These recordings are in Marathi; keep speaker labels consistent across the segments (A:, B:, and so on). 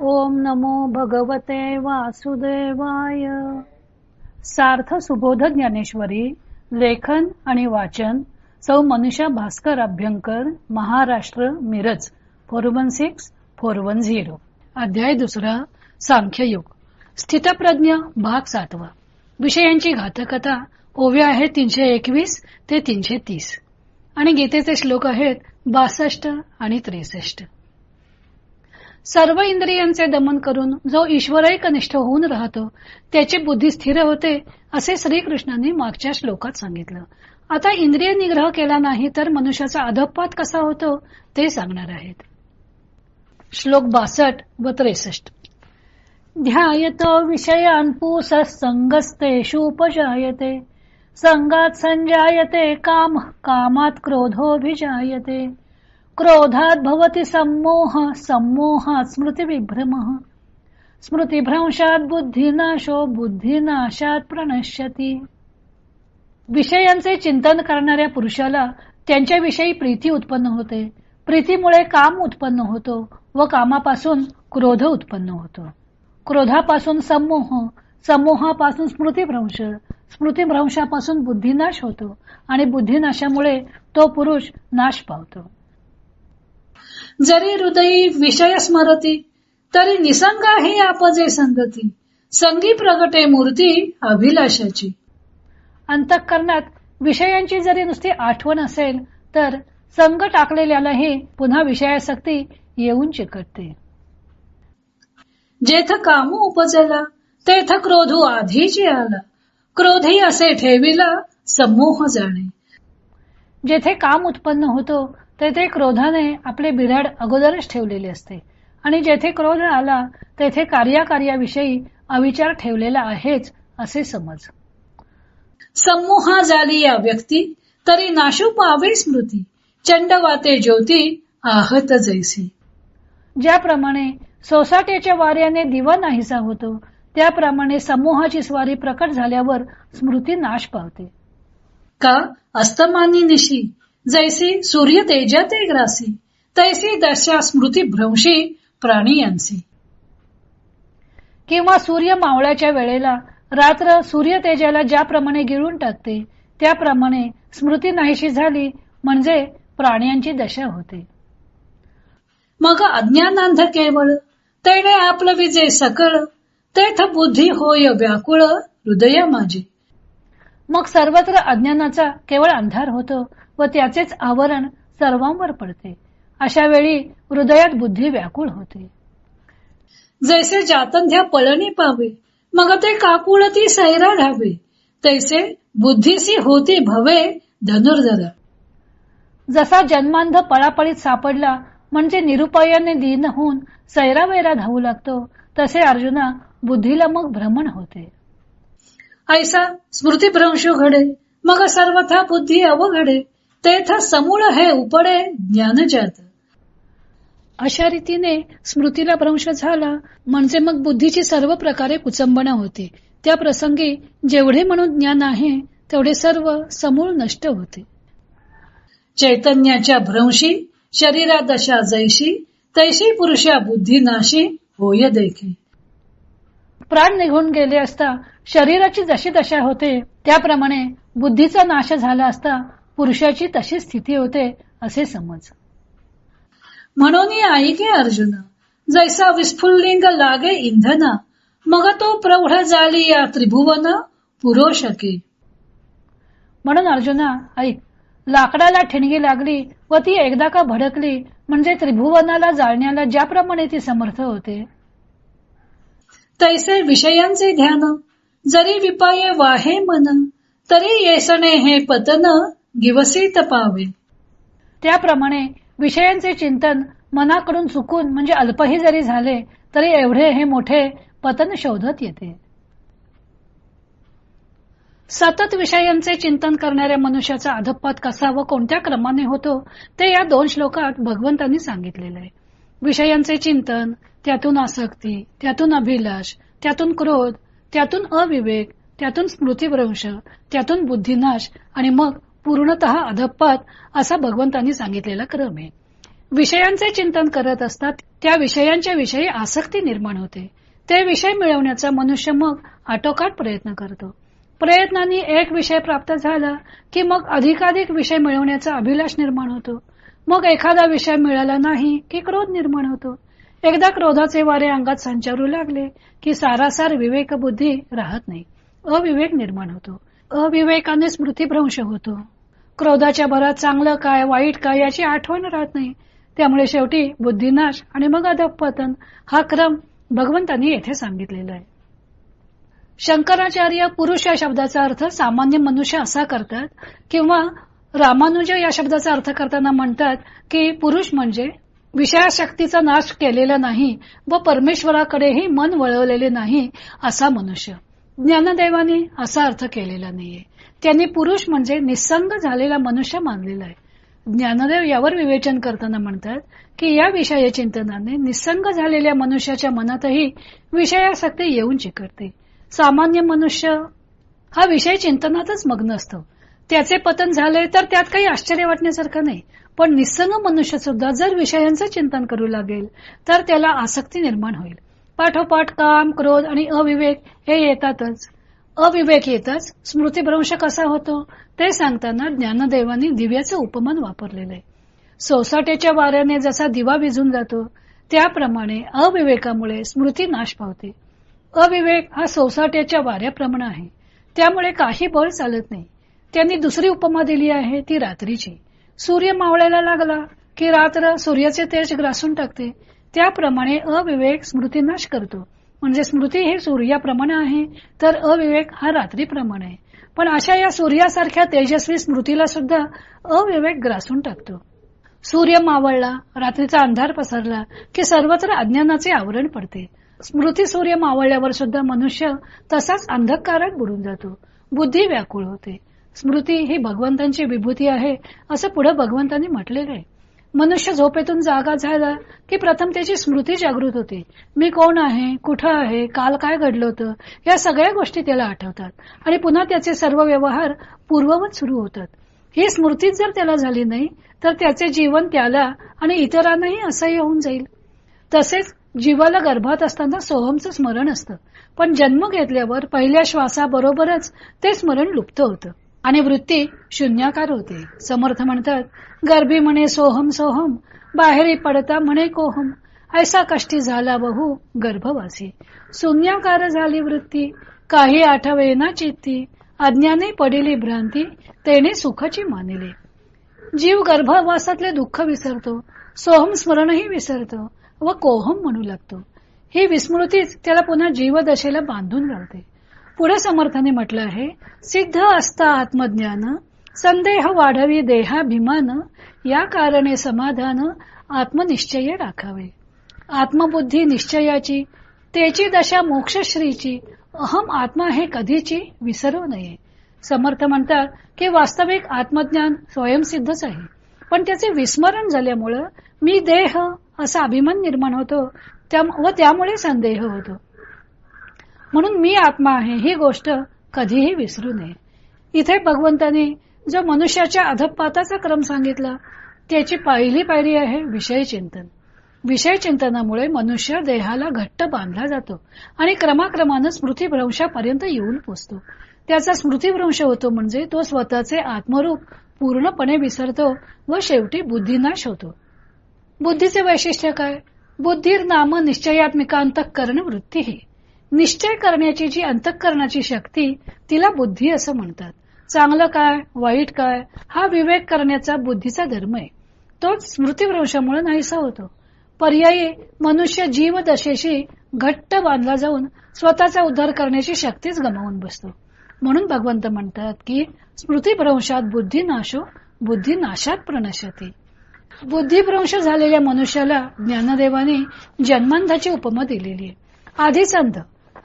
A: ओम नमो भगवते वासुदेवाय. सार्थ सुबोध ज्ञानेश्वरी लेखन आणि वाचन सौ Manusha Bhaskar Abhyankar Maharashtra Miraj four one six four one zero. अध्याय दुसरा सांख्ययुग. स्थितप्रज्ञ भाग सातवा. विषयांची घातकता ओव्या आहेत तीनशे एकवीस ते तीनशे तीस. आणि गीतेचे श्लोक आहेत बासष्ट आणि त्रेसष्ट. सर्व इंद्रियांचे दमन करून जो ईश्वरही कनिष्ठ होऊन राहतो त्याची बुद्धी स्थिर होते असे श्रीकृष्णांनी मागच्या श्लोकात सांगितलं. आता इंद्रिय निग्रह केला नाही तर मनुष्याचा अधपात कसा होतो ते सांगणार आहेत. श्लोक बासष्ट व त्रेसष्ट. ध्यायत विषयान संगस्तेषुपजायते संगात संजायते काम कामात क्रोधोभिजायते क्रोधात भवती सम्मोह सम्मोहात स्मृतिविभ्रम। स्मृतिभ्रंशात बुद्धिनाशो बुद्धिनाशात प्रणश्यती। विषयांचे चिंतन करणाऱ्या पुरुषाला त्यांच्याविषयी प्रीती उत्पन्न होते. प्रीतीमुळे काम उत्पन्न होतो व कामापासून क्रोध उत्पन्न होतो. क्रोधापासून समूह समूहापासून स्मृतिभ्रंश स्मृतिभ्रंशापासून बुद्धिनाश होतो आणि बुद्धिनाशामुळे तो पुरुष नाश पावतो.
B: जरी हृदयी विषय स्मरती तरी निसंग आहे आपजे संगती. संगी प्रगटे मूर्ती अभिलाषाची.
A: अंतःकरणात विषयांची जरी नुसती आठवण असेल तर संग टाकलेल्यालाही पुन्हा विषयासक्ती येऊन चिकटते.
B: जेथ कामू उपजला तेथ क्रोधू आधीची आला. क्रोधी असे ठेविला समूह जाणे.
A: जेथे काम उत्पन्न होतो तेथे क्रोधाने आपले बिराड अगोदरच ठेवलेले असते. आणि जेथे क्रोध आला तेथे कार्याकार्याविषयी अविचार ठेवलेला आहेच असे समज.
B: समूहा झाली या व्यक्ती तरी नाशू पावे स्मृती चंडवाते ज्योती आहत जैसी.
A: ज्याप्रमाणे सोसाट्याच्या वाऱ्याने दिवा नाहीसा होतो त्याप्रमाणे समूहाची स्वारी प्रकट झाल्यावर स्मृती नाश पावते.
B: का? अस्तमानी निशी जैसी सूर्य तेजाते ग्रासी तैसी दशा स्मृती भ्रंशी प्राणी यांसी
A: किंवा सूर्य मावळ्याच्या वेळेला रात्र सूर्य तेजाला ज्याप्रमाणे गिळून टाकते त्याप्रमाणे स्मृती नाहीशी झाली म्हणजे प्राण्यांची दशा होते.
B: मग अज्ञानांध केवळ तेने आपलं विजय सकळ तेथ बुद्धी होय व्याकुळ हृदय माझे।
A: मग सर्वत्र अज्ञानाचा केवळ अंधार होतो व त्याचेच आवरण सर्वांवर पडते. अशा वेळी हृदयात बुद्धी व्याकुळ होते.
B: जैसे जातंध्या पळणी पावे मग ते काकुळती सैरा धावे तैसे बुद्धीसी होती भवे धनुर्धर.
A: जसा जन्मांध पळापळीत सापडला म्हणजे निरुपायाने दीन होऊन सैरावैरा धावू लागतो तसे अर्जुना बुद्धीला मग भ्रमण होते.
B: ऐसा स्मृतीभ्रंशो घडे मग सर्वथा बुद्धी अवघडे. तेथ समूळ हे उपडे ज्ञानजात.
A: अशा रीतीने स्मृतीला भ्रंश झाला म्हणजे मग बुद्धीची सर्व प्रकारे कुचंबना होते. त्या प्रसंगी जेवढे म्हणून ज्ञान आहे तेवढे सर्व समूळ नष्ट होते.
B: चैतन्याच्या भ्रंशी शरीरा दशा जैशी तैशी पुरुषा बुद्धी नाशी होय देखी.
A: प्राण निघून गेले असता शरीराची जशी दशा होते त्याप्रमाणे बुद्धीचा नाश झाला असता पुरुषाची तशी स्थिती होते असे समज.
B: म्हणून ऐके अर्जुन जैसा विस्फुल्लिंग लागे इंधना मग तो प्रौढ झाली या त्रिभुवन पुरो शके
A: म्हणून अर्जुना ऐक लाकडाला ठिणगी लागली व ती एकदा का भडकली म्हणजे त्रिभुवनाला जाळण्याला ज्याप्रमाणे ती समर्थ होते.
B: तैसे विषयांचे ध्यान जरी विपाये वाहे मन तरी येसणे हे पतन गिवसीत तपावे.
A: त्याप्रमाणे विषयांचे चिंतन मनाकडून चुकून म्हणजे अल्पही जरी झाले तरी एवढे हे मोठे पतन शोधत येते. सतत विषयांचे चिंतन करणाऱ्या मनुष्याचा अधपात कसा व कोणत्या क्रमाने होतो ते या दोन श्लोकात भगवंतांनी सांगितलेले आहे. विषयांचे चिंतन त्यातून आसक्ती त्यातून अभिलाष त्यातून क्रोध त्यातून अविवेक त्यातून स्मृतीभ्रंश त्यातून बुद्धिनाश आणि मग पूर्णत अधपात असा भगवंतांनी सांगितलेला क्रम आहे. विषयांचे चिंतन करत असतात त्या विषयांच्या विषयी आसक्ती निर्माण होते. ते विषय मिळवण्याचा मनुष्य मग आटोकाट प्रयत्न करतो. प्रयत्नांनी एक विषय प्राप्त झाला की मग अधिकाधिक विषय मिळवण्याचा अभिलाष निर्माण होतो. मग एखादा विषय मिळाला नाही की क्रोध निर्माण होतो. एकदा क्रोधाचे वारे अंगात संचारू लागले की सारासार विवेक बुद्धी राहत नाही. अविवेक निर्माण होतो. अविवेकाने स्मृतीभ्रंश होतो. क्रोधाच्या भरात चांगलं काय वाईट काय याची आठवण राहत नाही. त्यामुळे शेवटी बुद्धिनाश आणि मग अधपतन हा क्रम भगवंतांनी येथे सांगितलेला आहे. शंकराचार्य पुरुष या शब्दाचा अर्थ सामान्य मनुष्य असा करतात किंवा रामानुज या शब्दाचा अर्थ करताना म्हणतात की पुरुष म्हणजे विषयाशक्तीचा नाश केलेला नाही व परमेश्वराकडेही मन वळवलेले नाही असा मनुष्य. ज्ञानदेवाने असा अर्थ केलेला नाहीये. त्यांनी पुरुष म्हणजे निसंग झालेला मनुष्य मानलेला आहे. ज्ञानदेव यावर विवेचन करताना म्हणतात की या विषय चिंतनाने निसंग झालेल्या मनुष्याच्या मनातही विषयासक्ती येऊन चिकटते. सामान्य मनुष्य हा विषय चिंतनातच मग्न असतो. त्याचे पतन झाले तर त्यात काही आश्चर्य वाटण्यासारखं नाही. पण निसंग मनुष्य सुद्धा जर विषयांचं चिंतन करू लागेल तर त्याला आसक्ती निर्माण होईल. पाठोपाठ काम क्रोध आणि अविवेक हे येतातच. अविवेक येताच स्मृतीभ्रंश कसा होतो? ते सांगताना ज्ञानदेवानी दिव्याचं उपमान वापरलेलं आहे. सोसाट्याच्या वाऱ्याने जसा दिवा विझून जातो त्याप्रमाणे अविवेकामुळे स्मृती नाश पावते. अविवेक हा सोसाट्याच्या वाऱ्याप्रमाणे आहे. त्यामुळे काही बळ चालत नाही. त्यांनी दुसरी उपमा दिली आहे ती रात्रीची. सूर्य मावळायला लागला की रात्र सूर्याचे तेज ग्रासून टाकते. त्याप्रमाणे अविवेक स्मृतीनाश करतो. म्हणजे स्मृती हे सूर्याप्रमाणे आहे तर अविवेक हा रात्रीप्रमाणे आहे. पण अशा या सूर्यासारख्या तेजस्वी स्मृतीला सुद्धा अविवेक ग्रासून टाकतो. सूर्य मावळला रात्रीचा अंधार पसरला की सर्वत्र अज्ञानाचे आवरण पडते. स्मृती सूर्य मावळल्यावर सुद्धा मनुष्य तसाच अंधकारात बुडून जातो. बुद्धी व्याकुळ होते. स्मृती ही भगवंतांची विभूती आहे असं पुढे भगवंतांनी म्हटलेलं आहे. मनुष्य झोपेतून जागा झाला की प्रथम त्याची स्मृती जागृत होते. मी कोण आहे? कुठं आहे? काल काय घडलं होतं? या सगळ्या गोष्टी त्याला आठवतात. आणि पुन्हा त्याचे सर्व व्यवहार पूर्ववत सुरू होतात. ही स्मृतीच जर त्याला झाली नाही तर त्याचे जीवन त्याला आणि इतरांनाही असह्य होऊन जाईल. तसेच जीवाला गर्भात असताना सोहमचं स्मरण असतं. पण जन्म घेतल्यावर पहिल्या श्वासाबरोबरच ते स्मरण लुप्त होतं. आणि वृत्ती शून्याकार होते. समर्थ म्हणतात गर्भी म्हणे सोहम सोहम बाहेरी पडता म्हणे कोहम ऐसा कष्टी झाला बहु गर्भवासी. शून्याकार झाली वृत्ती काही आठवे ना चित्ती अज्ञाने पडिली भ्रांती तेने सुखाची मानिली. जीव गर्भवासातले दुःख विसरतो सोहम स्मरणही विसरतो व कोहम म्हणू लागतो. ही विस्मृतीच त्याला पुन्हा जीवदशेला बांधून घालते पुढे समर्थाने म्हटलं आहे सिद्ध असता आत्मज्ञान संदेह वाढवी देहाभिमान या कारणे समाधान आत्मनिश्चय राखावे. आत्मबुद्धी निश्चयाची तेची दशा मोक्षश्रीची अहम आत्मा हे कधीची विसरू नये. समर्थ म्हणतात की वास्तविक आत्मज्ञान स्वयंसिद्धच आहे. पण त्याचे विस्मरण झाल्यामुळं मी देह असा अभिमान निर्माण होतो व त्यामुळे संदेह होतो. म्हणून मी आत्मा आहे ही गोष्ट कधीही विसरू नये. इथे भगवंताने जो मनुष्याच्या अधपाताचा क्रम सांगितला त्याची पहिली पायरी आहे विषय चिंतन. विषय चिंतनामुळे मनुष्य देहाला घट्ट बांधला जातो आणि क्रमाक्रमानं स्मृतीभ्रंशापर्यंत येऊन पोचतो. त्याचा स्मृतीभ्रंश होतो म्हणजे तो स्वतःचे आत्मरूप पूर्णपणे विसरतो व शेवटी बुद्धिनाश होतो. बुद्धीचे वैशिष्ट्य काय? बुद्धीर नाम निश्चयात्मिकांत करण वृत्ती ही निश्चय करण्याची जी अंतःकरणाची शक्ती तिला बुद्धी असं म्हणतात. चांगलं काय वाईट काय हा विवेक करण्याचा बुद्धीचा धर्म आहे. तोच स्मृतिभ्रंशामुळे नाहीसा होतो. पर्यायी मनुष्य जीव दशेशी घट्ट बांधला जाऊन स्वतःचा उद्धार करण्याची शक्तीच गमावून बसतो. म्हणून भगवंत म्हणतात की स्मृतीभ्रंशात बुद्धी नाशो बुद्धी नाशात प्रणशते बुद्धिभ्रंश झालेल्या मनुष्याला ज्ञानदेवाने जन्मांधाची उपमा दिलेली आहे. आधीच अंध.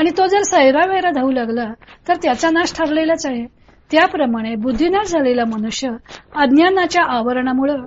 A: आणि तो जर सैरावैरा धावू लागला तर त्याचा नाश ठरलेलाच आहे. त्याप्रमाणे बुद्धिनाश झालेला मनुष्य अज्ञानाच्या आवरणामुळं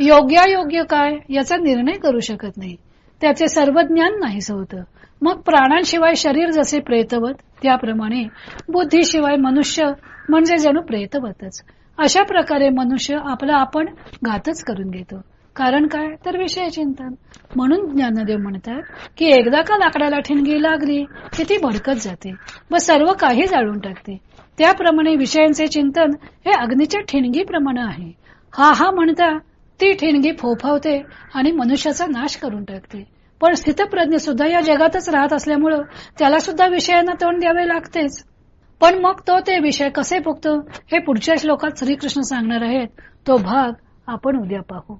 A: योग्यायोग्य काय याचा निर्णय करू शकत नाही. त्याचे सर्व ज्ञान नाहीस होतं. मग प्राणांशिवाय शरीर जसे प्रेतवत त्याप्रमाणे बुद्धीशिवाय मनुष्य म्हणजे जणू प्रेतवतच. अशा प्रकारे मनुष्य आपला आपण घातच करून घेतो. कारण काय? तर विषय चिंतन. म्हणून ज्ञानदेव म्हणतात की एकदा का लाकडाला ठिणगी लागली की ती भडकत जाते व सर्व काही जाळून टाकते. त्याप्रमाणे विषयांचे चिंतन हे अग्नीच्या ठिणगीप्रमाणे आहे. हा हा म्हणता ती ठिणगी फोफावते आणि मनुष्याचा नाश करून टाकते. पण स्थितप्रज्ञ सुद्धा या जगातच राहत असल्यामुळं त्याला सुद्धा विषयांना तोंड द्यावे लागतेच. पण मग तो ते विषय कसे भोगतो हे पुढच्या श्लोकात श्रीकृष्ण सांगणार आहेत. तो भाग आपण उद्या पाहू.